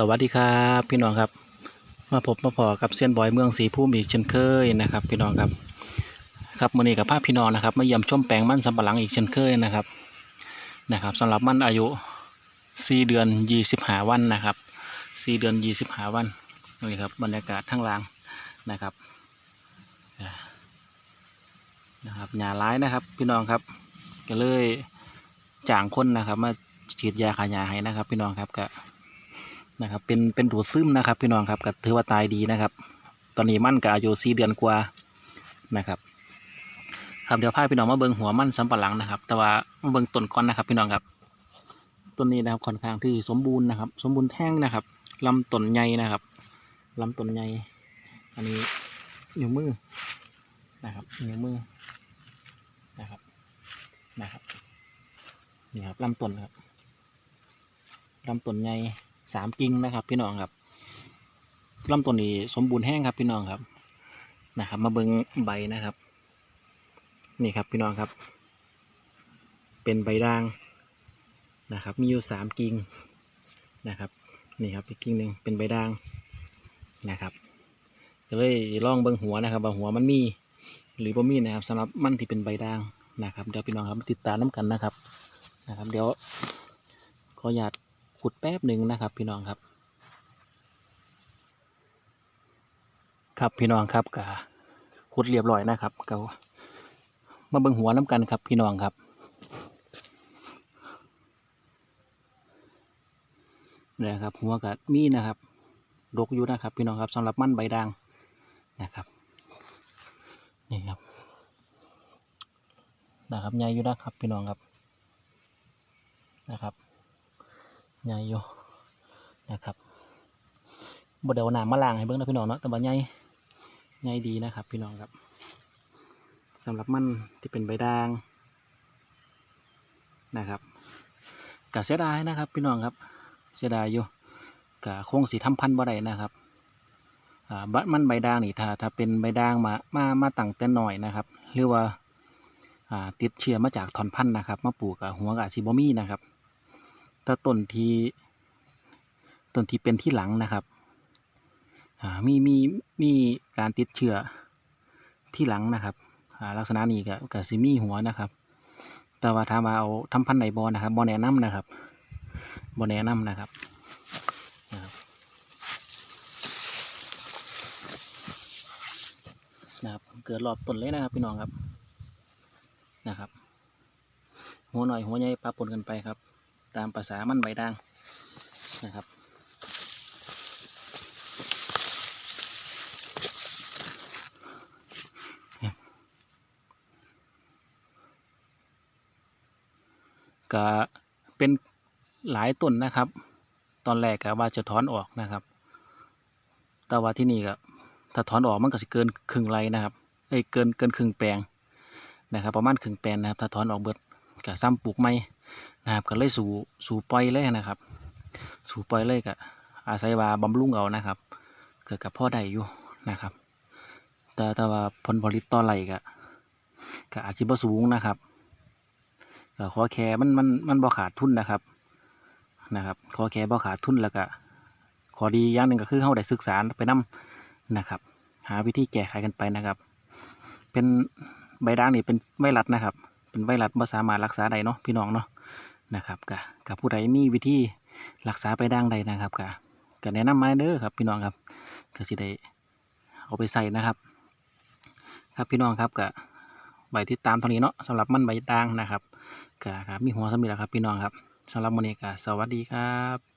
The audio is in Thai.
สวัสดีครับพี่น้องครับ มาพบมาพอกับเซียนบอยเมืองสีภูมิอีกเช่นเคยนะครับ พี่น้องครับ ครับมื้อนี้กับภาพพี่น้องนะครับมาเยี่ยมชมแปลงมันสำปะหลังอีกเช่นเคยนะครับนะครับสำหรับมันอายุ 4 เดือน 25 วันนะครับ 4 เดือน 25 วันนี่ครับบรรยากาศทั้งล่างนะครับนะครับหญ้าร้ายนะครับ พี่น้องครับก็เลยจ้างคนนะครับ มาฉีดยาขายาให้นะครับ พี่น้องครับก็ นะครับ เป็นเป็นดูดซึมนะครับพี่น้องครับก็ถือว่าตายดีนะครับ ตอนนี้มั่นก็อายุสี่เดือนกว่านะครับครับเดี๋ยวพาพี่น้องมาเบิ่งหัวมั่นสำปะหลังนะครับ แต่ว่ามาเบิ่งต้นก่อนนะครับ พี่น้องครับต้นนี้นะครับค่อนข้างที่สมบูรณ์นะครับ สมบูรณ์แท่งนะครับลำต้นใหญ่นะครับลำต้นใหญ่อันนี้นิ้วมือนะครับนิ้วมือนะครับนะครับนี่ครับลำต้นครับลำต้นใหญ่ สามกิ่งนะครับ พี่น้องครับลำต้นนี้สมบูรณ์แห้งครับพี่น้องครับนะครับ มาเบิงใบนะครับ นี่ครับพี่น้องครับ เป็นใบด่างนะครับ มีอยู่สามกิ่งนะครับนี่ครับอีกกิ่งหนึ่งเป็นใบด่างนะครับก็เลยลองเบิงหัวนะครับว่าหัวมันมีหรือบ่มีนะครับสำหรับมันที่เป็นใบด่างนะครับเดี๋ยวพี่น้องครับติดตามน้ำกันนะครับนะครับ เดี๋ยวขออนุญาต ขุดแป๊บหนึ่งนะครับ พี่น้องครับ ครับพี่น้องครับกะขุดเรียบร้อยนะครับก็มาเบิ่งหัวน้ำกันครับ พี่น้องครับนี่ครับ หัวกัดมีนะครับดกอยู่นะครับ พี่น้องครับสำหรับมันใบด่างนะครับนี่ครับนะครับใหญ่อยู่นะครับ พี่น้องครับนะครับ ใหญ่อยู่นะครับบดเดยวหนามมาล้างให้เบิ่งนะพี่น้องเนาะแต่ว่าใหญ่ใหญ่ดีนะครับ พี่น้องครับสำหรับมันที่เป็นใบด่างนะครับกะเสียดายนะครับ พี่น้องครับเสียดายอยู่กะคงสีทำพันบ่ได้นะครับอ่าบัดมันใบด่างนี่ถ้าถ้าเป็นใบด่างมามามาตั้งแต่หน่อยนะครับ หรือว่าอ่าติดเชื้อมาจากถอนพันธุ์นะครับ มาปลูกกับหัวกับซิบอมี่นะครับ ถ้าต้นที่ต้นที่เป็นที่หลังนะครับมีมีมีการติดเชื้อที่หลังนะครับลักษณะนี้ก็ก็สิมีหัวนะครับ แต่ว่าถ้ามาเอาทำพันธุ์ไหนบอนะครับบอแนะนำนะครับบอแนะนำนะครับนะครับนะครับ เกิดรอบต้นเลยนะครับพี่น้องครับนะครับ หัวหน่อยหัวใหญ่ปะปนกันไปครับ ตามภาษามันใบด่างนะครับ ก็เป็นหลายต้นนะครับ ตอนแรกก็ว่าจะถอนออกนะครับ แต่ว่าที่นี่ก็ถ้าถอนออกมันก็จะเกินครึ่งไรนะครับเอ้ยเกินเกินครึ่งแปลงนะครับ ประมาณครึ่งแปลงนะครับ ถ้าถอนออกเบิดก็ซ้ำปลูกใหม่ นะครับก็เลยสู่สู่ปล่อยเลยนะครับ สู่ปล่อยเลยก็อาศัยว่าบำรุงเอานะครับเกิดกับพ่อได้อยู่นะครับ แต่แต่ว่าผลผลิตต่อไรก็ก็อาจจะบ่สูงนะครับก็ขอแค่มันมันมันบ่ขาดทุนนะครับนะครับขอแค่บ่ขาดทุนแล้วก็ขอดีอย่างหนึ่งก็คือเราได้ศึกษาไปนํนะครับ หาวิธีแก้ไขกันไปนะครับ เป็นใบด่างนี่เป็นไวรัสนะครับ เป็นไวรัสบ่สามารถรักษาได้เนาะพี่น้องเนาะ นะครับกะกับผู้ใดมีวิธีรักษาไปด่างใดนะครับกะก็แนะนำมาเด้อครับพี่น้องครับก็สิได้เอาไปใส่นะครับ ครับพี่น้องครับกะใบที่ตามเท่านี้เนาะสำหรับมันใบด่างนะครับกะครับมีหัวสำเร็จแล้วครับพี่น้องครับสำหรับวันนี้กะสวัสดีครับ